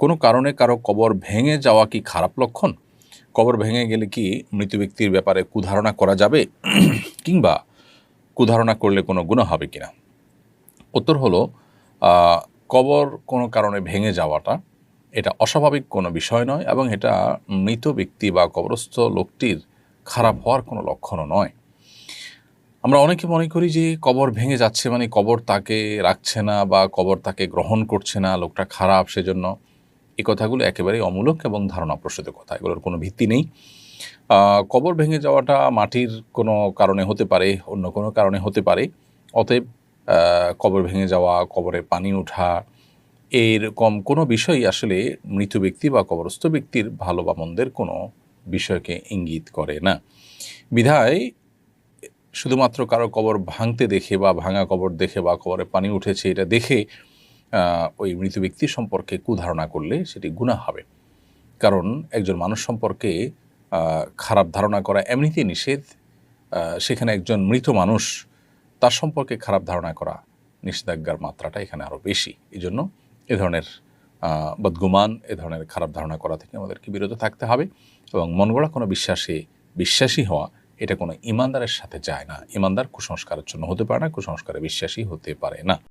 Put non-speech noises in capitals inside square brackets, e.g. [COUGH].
কোনো কারণে কারও কবর ভেঙে যাওয়া কি খারাপ লক্ষণ? কবর ভেঙে গেলে কি মৃত ব্যক্তির ব্যাপারে কুধারণা করা যাবে? [CLEARS THROAT] কিংবা কুধারণা করলে কোনো গুণ হবে কিনা? উত্তর হলো কবর কোনো কারণে ভেঙে যাওয়াটা এটা অস্বাভাবিক কোনো বিষয় নয় এবং এটা মৃত ব্যক্তি বা কবরস্থ লোকটির খারাপ হওয়ার কোনো লক্ষণও নয়। আমরা অনেকে মনে করি যে কবর ভেঙে যাচ্ছে মানে কবর তাকে রাখছে না বা কবর তাকে গ্রহণ করছে না, লোকটা খারাপ সেজন্য এই কথাগুলো একেবারেই অমূলক এবং ধারণা প্রসূত কথা। এগুলোর কোনো ভিত্তি নেই। কবর ভেঙে যাওয়াটা মাটির কোনো কারণে হতে পারে, অন্য কোনো কারণে হতে পারে। অতএব কবর ভেঙে যাওয়া কবরে পানি ওঠা এরকম কোনো বিষয়ই আসলে মৃত ব্যক্তি বা কবরস্থ ব্যক্তির ভালো বা মন্দের কোনো বিষয়কে ইঙ্গিত করে না। বিধায়, শুধুমাত্র কারও কবর ভাঙতে দেখে বা ভাঙা কবর দেখে বা কবরে পানি উঠেছে এটা দেখে ওই মৃত ব্যক্তি সম্পর্কে কুধারণা করলে সেটি গুণা হবে। কারণ একজন মানুষ সম্পর্কে খারাপ ধারণা করা এমনিতেই নিষেধ। সেখানে একজন মৃত মানুষ তার সম্পর্কে খারাপ ধারণা করা নিষেধাজ্ঞার মাত্রাটা এখানে আরও বেশি। এই জন্য এ ধরনের বদগুমান, এ ধরনের খারাপ ধারণা করা থেকে আমাদেরকে বিরত থাকতে হবে এবং মন গড়া কোনো বিশ্বাসে বিশ্বাসী হওয়া, এটা কোনো ইমানদারের সাথে যায় না। ইমানদার কুসংস্কারের জন্য হতে পারে না, কুসংস্কারে বিশ্বাসী হতে পারে না।